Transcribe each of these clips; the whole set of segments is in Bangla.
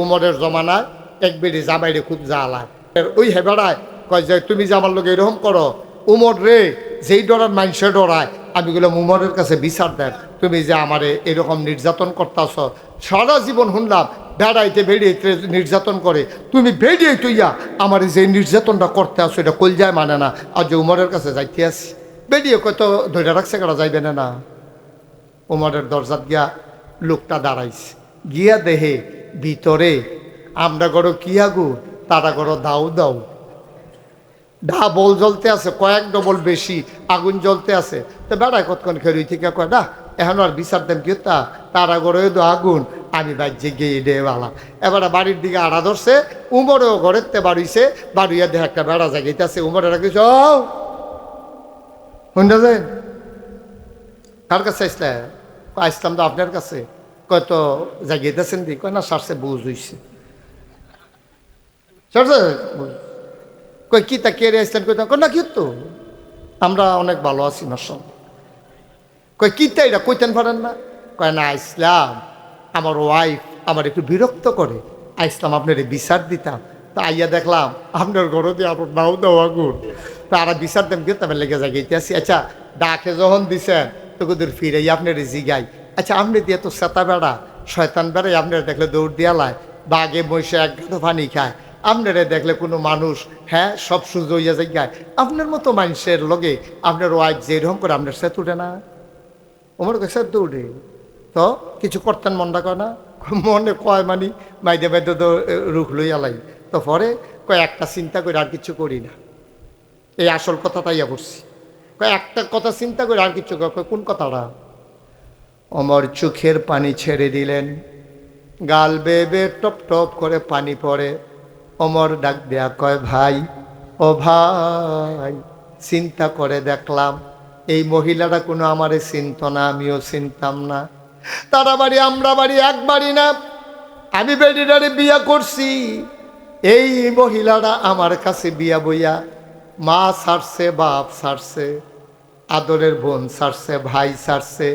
উমরের জমানায় এক বেড়ি জামাইরে খুব জ্বালায় ওই হেবেড়ায় কয় যে, তুমি যে আমার লোক এরকম করো, উমর রে, যেই ডরার মানুষে ডরায়, আমি বললাম, উমরের কাছে বিচার দেন, তুমি যে আমারে এরকম নির্যাতন করতেছ, সারা জীবন শুনলাম, বেড়াইতে বেরিয়েতে নির্যাতন করে, তুমি বেরিয়ে তুইয়া আমার যে নির্যাতনটা করতে আসো এটা কলজায় মানে না আর যে উমরের কাছে যাইতে আসি। বেরিয়ে কত ধরে রাখছে করা যাইবে না উমরের দরজাত গিয়া লোকটা দাঁড়াইছে। গিয়া দেহে ভিতরে, আমরা করো কি আগু? তারা করো দাও দাও। ডাবল জ্বলতে আছে, কয়েক ডবল বেশি আগুন জ্বলতে আছে। তো বেড়ায় কতক্ষণ খেলুই থেকে কয়, না, এখন আর বিচার দেন কি তা? তারা করে তো আগুন, আমি বাজ্যে গিয়ে ডে বালা। এবারে বাড়ির দিকে আড়া ধরছে, উমরেও ঘরের তে বাড়িছে, বাড়িয়া দেহে একটা বেড়া জাগিতেছে উমরে রাখি রাখিস শুনতে যায় কার কাছে আসলে? আসলাম তো আপনার কাছে। কয় তো জাগিয়েতেছেন দি, কয় না সারছে বুঝ হইছে। সারছে। কই কি তা, কে রে আসলেন কই কয় না, কি তো? আমরা অনেক ভালো আছি নসম কই কি তা এটা? কইতেন পারেন না? কয় না, ইসলাম, আমার ওয়াইফ আমার একটু বিরক্ত করে। আইসলাম আপনার বিচার দিতাম। তা আইয়া দেখলাম, আপনার ঘরে দিয়ে আপনার নাও দাও আগুন তা আর বিচার দেন কিন্তু আমি লেগে আছি আচ্ছা ডাকে যখন দিছেন তো কুদুর ফিরে আপনার জিগাই। আচ্ছা আপনি দিয়ে তো সেতা বেড়া, শয়তান বেড়াই আপনারা দেখলে দৌড় দিয়ে দিয়ালায় বাঘে মহিষে এক গাঁটো পানি খায়। আপনারা দেখলে কোনো মানুষ হ্যাঁ সব সুযোগ হইয়া যায় আপনার মতো মানুষের লগে আপনার ওয়াইফ যেরকম করে, আপনার সে তুটে না? ওমর কাছে দৌড়ে তো কিছু করতেন মনটা কয় না? মনে কয় মানি, মাইদে মাইদে তো রুখ লই। আলাই তো পরে কয়, একটা চিন্তা করে আর কিছু করি না। এই আসল কথা তাইয়া পড়ছি কয়, একটা কথা চিন্তা করে আর কিছু কোন কথাটা? অমর চোখের পানি ছেড়ে দিলেন। গাল বেবে টপ টপ করে পানি পড়ে। অমর ডাক দেয়া কয়, ভাই, ও ভাই, চিন্তা করে দেখলাম, এই মহিলাটা কোনো আমারে চিনত না, আমিও চিনতাম না। তারা বাড়ি আমরা বাড়ি এক বাড়ি না। আমি বেডিটারে বিয়া করছি। এই মহিলারা আমার কাছে বিয়া বইয়া, মা সারছে বাপ সারছে আদরের বোন সারছে ভাই ছাড়ছে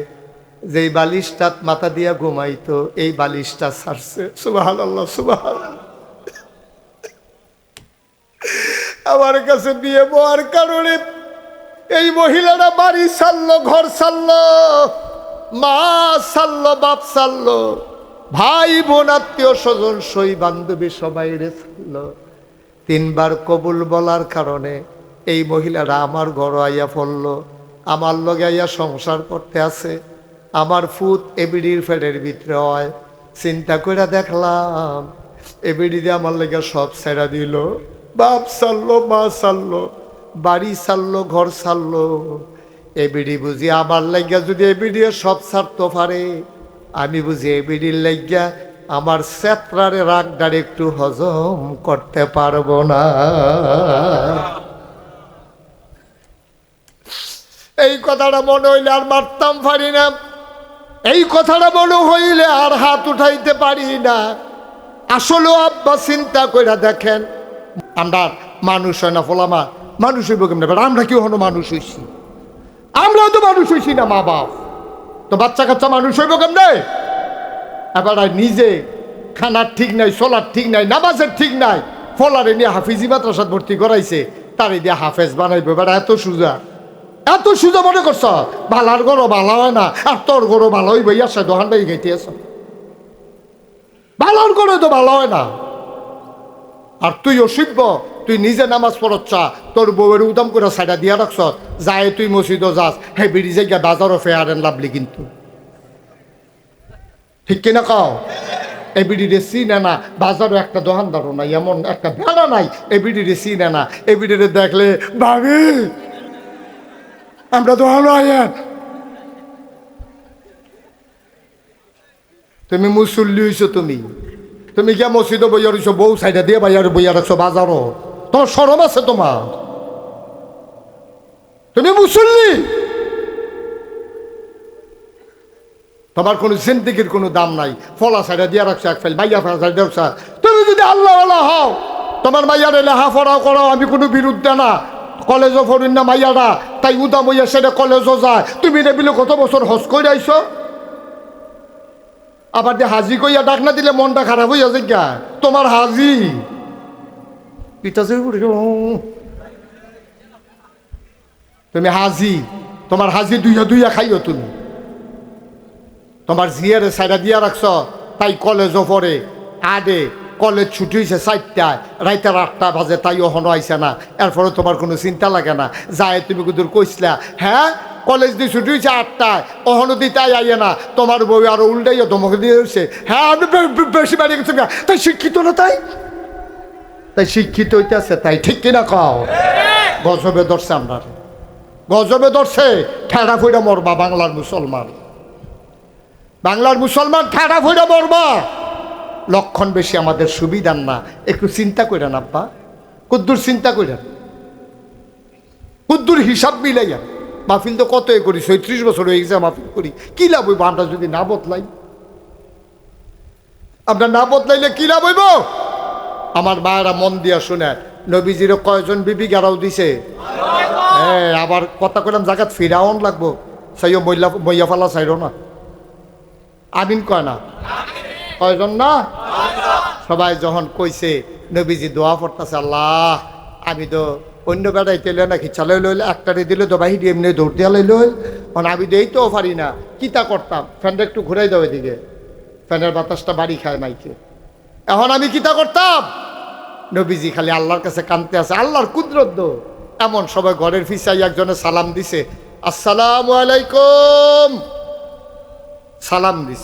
যেই বালিশটা মাথা দিয়া ঘুমাইতো, এই বালিশটা ছাড়ছে। সুবাহ আল্লাহ সুবাহ আমার কাছে বিয়ে বওয়ার কারণে এই মহিলারা বাড়ি ছাড়লো, ঘর ছাড়লো, মা ছাড়লো, বাপ ছাড়লো, ভাই বোন, আত্মীয় স্বজন সই বান্ধবী সবাই রে ছাড়লো। তিনবার কবুল বলার কারণে এই মহিলারা আমার ঘর আইয়া পড়ল, আমার লগে আইয়া সংসার করতে আছে। আমার ফুত এবিডির ফেডের ভিতরে হয় চিন্তা করে দেখলাম এবিডি দিয়ে আমার লেগে সব ছেড়া দিল। বাপ সারলো মা সারলো বাড়ি সারলো ঘর সারলো এবিডি বুঝি আমার লাগিয়া যদি এবিডি সব ছাড়তে পারে, আমি বুঝি এবিডির লাগিয়া আমার সেত্রারে রাগডার একটু হজম করতে পারব না। এই কথাটা মনে হইলে আর মারতাম পারি না। এই কথাটা মনে হইলে আর হাত উঠাইতে পারি না। আসলেও আব্বা চিন্তা করে দেখেন, আমরা মানুষ হয় না ফলামা, মানুষ হইব কেমন? আমরা কি হনো মানুষ হইছি? আমরা তো মানুষ হইছি না, মা বাপ। তো বাচ্চা কাচ্চা মানুষ হইব কেমনে? এবার নিজে খানার ঠিক নাই সোলার ঠিক নাই, নামাজের ঠিক নাই, ফলারে নিয়ে হাফিজি মাদ্রাসাত ভর্তি করাইছে, তারে দিয়ে হাফেজ বানাইবে। এবার এত সুজা। এত সুজা মনে করছ? ভালার গরো ভালো হয় না, আর তোর গরো ভালো হইব ইয়ার দোকান বাই গেতে আস ভালোর গরো তো ভালো হয় না। আর তুই অসিব্য, তুই নিজে নামাজ পড়চ্ছা তোর বউয়ের উদাম করে সাইডা দিয়া রাখছ যায় তুই মসজিদও যাস, হে বিড়ি জায়গা বাজারও ফেয়ার এন লাভলি কিন্তু। ঠিক কিনা কাও? এবিডি রে চিনে না, বাজারও একটা দোকানদারও নাই, এমন একটা ভেড়া নাই এবিডি রে চিনে না এবিডি রে দেখলে ভাবি আমরা দোকানও আয়েন। তুমি মুসল্লি হইছো তুমি। তুমি গিয়া মসজিদে বইয়া রইছো, বউ সাইডে দিয়ে বাইয়ার বইয়া রাখছো বাজারও তোমার সরম আছে তোমার। তুমি মুসল্লি। তোমার কোনো জিন্দিগির কোনো দাম নাই। ফলা সাইডে দিয়ে রাখছো, এক ফাইল মাইয়া ফেলা সাইডে রাখছো। তুমি যদি আল্লাহ হও, তোমার মাইয়ারে লেখাপড়াও করো আমি কোনো বিরুদ্ধে না। কলেজও পড়ুন না মাইয়ারা, তাই উদা মইয়া সেটা কলেজও যায়। তুমি নেবিলে কত বছর হজ করে আইছো? আবার যে হাজি কইয়া ডাক না দিলে মনটা খারাপ হইয়া যায় গা। তোমার হাজি। তুমি হাজি, তোমার হাজি দুইয়া দুইয়া খাইও তুমি। তোমার জিয়ারে সাইডা দিয়া রাখছ, তাই কলেজও পড়ে আডে কলেজ ছুটি হয়েছে চারটায়, রাইতের আটটা বাজে, তাই ওহনো আইসে না। এরপরে তোমার কোনো চিন্তা লাগে না। যায়, তুমি কুদুর কইসলা? হ্যাঁ কলেজ দিয়ে ছুটি হয়েছে আটটায় ওহনো দি তাই আইয়ে না। তোমার বউ আরও উল্টাইয়া ধমকে দিয়ে হয়েছে হ্যাঁ আমি বেশি বাড়ি গেছি তাই শিক্ষিত না তাই? তাই শিক্ষিত হইতেছে তাই, ঠিক কিনা কও? গজবে ধরছে আমরা। গজবে ধরছে, ঠেড়া ফুইরা মরবা বাংলার মুসলমান। বাংলার মুসলমান ঠেড়া ফুইরা মরবা। লক্ষণ বেশি আমাদের সুবিধার না। একটু চিন্তা করেন আব্বা। কুদ্দুর চিন্তা করেন কুদ্দুর হিসাব মিলাইয়া, মাহফিল তো কত এ করি, ছয়ত্রিশ বছর হয়ে গেছে মাহফিল করি, কি লাভ হইব? আমরা যদি না বদলাই, আমরা না বদলাইলে কি লাভ হইব? আমার মায়েরা মন দিয়া শুনে নবীজির কয়জন বিবি গেরাও দিছে? হ্যাঁ আবার কথা কইলাম জায়গাত ফিরাওন লাগবো। সাইও মইলা মইয়া ফালা চাইর না। আমিন কয় না? কয়জন না? সবাই যখন কইছে, নবীজি দোয়া পড়তেছে, আল্লাহ, আমি তো অন্য বেড়াই তেলে নাকি খিচ্ছা লই লইলে একটারে দিলে তো বাহির, এমনি দৌড় দিয়া লই লই মানে আমি তো এই তো পারি না কিতা করতাম? ফ্যানটা একটু ঘুরাই দাও এদিকে। ফ্যানের বাতাসটা বাড়ি খায় মাইকে। এখন আমি কিতা করতাম? নবীজি খালি আল্লাহর কাছে কানতে আছে, আল্লাহর কুদরত এমন সবাই ঘরের ফিসাই একজনে সালাম দিছে, আসসালামু আলাইকুম। সালাম দিস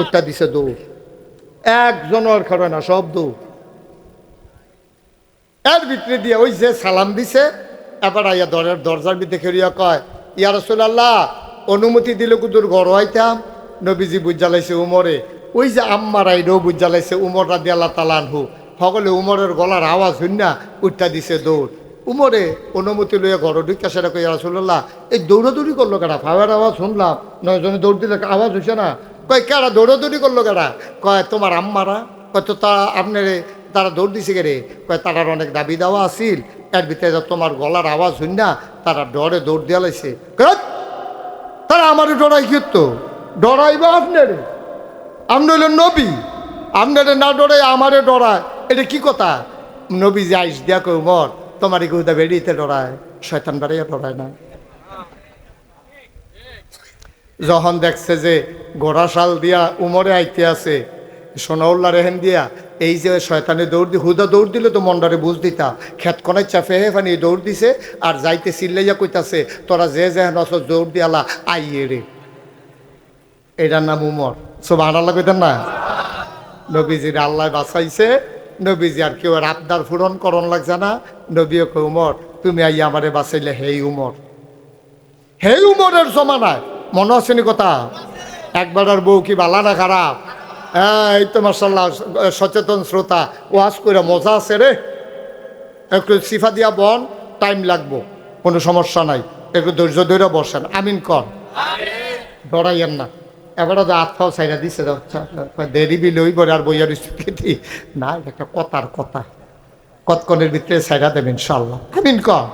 ওটা দিছে দৌড়। একজনের খাবে না, সব দৌড়। এর ভিতরে দিয়ে ওই যে সালাম দিছে, এবার আইয়া দরের দরজার ভিতরে খেলিয়া কয়, ইয়া রসুলাল্লাহ, অনুমতি দিলে কুদুর ঘর হইতাম নবীজি বুঝালাইছে উমরে। ওই যে আম্মার আইডও বুঝালাইছে, উমর রাদি আল্লাহ তালানহু সকলে উমরের গলার আওয়াজ হইন না উঠটা দিছে দৌড়। উমরে অনুমতি লইয়া ঘর ঢুকা সেটা কই রসুল্লাহ এই দৌড়াদৌড়ি করল কেনা ফাওয়ার আওয়াজ শুনলাম, নয়জনে দৌড় দিলে আওয়াজ হইছে না। কয় কেরা দৌড়াদৌড়ি করল কেনা কয়, তোমার আম্মারা। কয়, তো তা আপনার, তারা দৌড় দিছে রে? কয়, তারার অনেক দাবি দেওয়া আছিল। এর ভিতরে তোমার গলার আওয়াজ শুন না, তারা ডরে দৌড় দিয়া লাইছে। তারা আমার ডরাই কি তো ডরাইবা আপনার? আপনি হইলেন নবী। আপনারে না ডরাই আমারে ডরায়। এটা কি কথা? নবী যে আইস দিয়া মর তোমার গুদা বেরিয়েতে ডরায়। শয়তান বাড়িয়া ডরায় না। যখন দেখছে যে ঘোড়াশাল দিয়া উমরে আইতে আছে সোনাউল্লা রেহেন দিয়া, এই যে শয়তানে দৌড় দি, হুদা দৌড় দিলে তো মন্ডারে বুঝ দিতা। খেত কনাই চাপে হে ফানি দৌড় দিছে, আর যাইতে চিল্লাইয়া কইতাছে, তোরা যে যে নস দৌড় দিয়ালা আইয়ে রে। এটার নাম উমর। সব আনাল্লা কইতেন না? নবীজির আল্লাহ বাঁচাইছে, নবীজি আর কেউ আর আবদার পূরণ করন লাগছে না। নবীও উমর, তুমি আই আমারে বাঁচাইলে, হেই উমর। হে উমরের জমানায় মনে আসেনি কথা একবার আর বউ কি বালা না খারাপ? হ্যাঁ এই তো মার্শাল্লাহ সচেতন শ্রোতা ওয়াজ করে মজা আছে রে। একটু সিফা দিয়া বন টাইম লাগবো কোনো সমস্যা নাই। একটু ধৈর্য ধৈর্য বসেন আমিন কর ডরাইয়েন না। এবারে তো আত্মাও সাইরা দিছে তো, আচ্ছা, দেরি বিল ওই করে আর বইয়ার স্থিতি না একটা কথার কথা। কতক্ষণের ভিতরে সাইরা দেবেন ইনশাল্লাহ আমিন কর